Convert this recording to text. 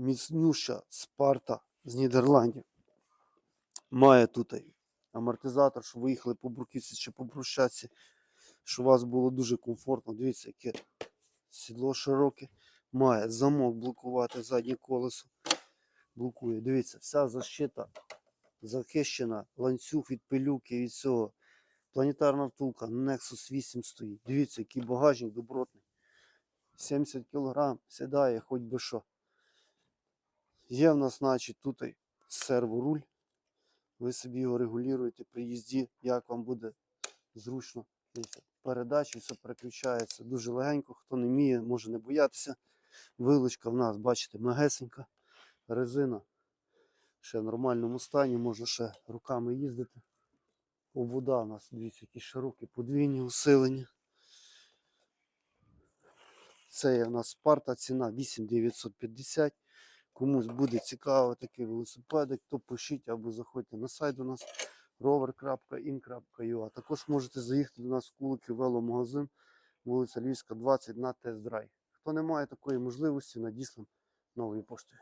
міцнюща спарта з Нідерландів. Має тут амортизатор, щоб ви їхали по бруківці чи по брусчатці, щоб у вас було дуже комфортно. Дивіться, яке сідло широке. Має замок блокувати заднє колесо. Блокує. Дивіться, вся защита захищена, ланцюг від пилюки, від цього. Планетарна втулка, Nexus 8 стоїть. Дивіться, який багажник добротний. 70 кг сідає, хоч би що. Є в нас, значить, тут серворуль. Ви собі його регулюєте при їзді, як вам буде зручно. Передачі, все переключається дуже легенько. Хто не вміє, може не боятися. Вилочка в нас, бачите, мегесенька. Резина ще в нормальному стані, можна ще руками їздити. Обвода у нас, дивіться, які широкі, подвійні усилення. Це є у нас Спарта, ціна 8950. Комусь буде цікаво такий велосипедик, то пишіть або заходьте на сайт у нас rover.in.ua. Також можете заїхати до нас в Кулики веломагазин, вулиця Львівська, 20 на тест-драйв. Хто не має такої можливості, надіслам новою поштою.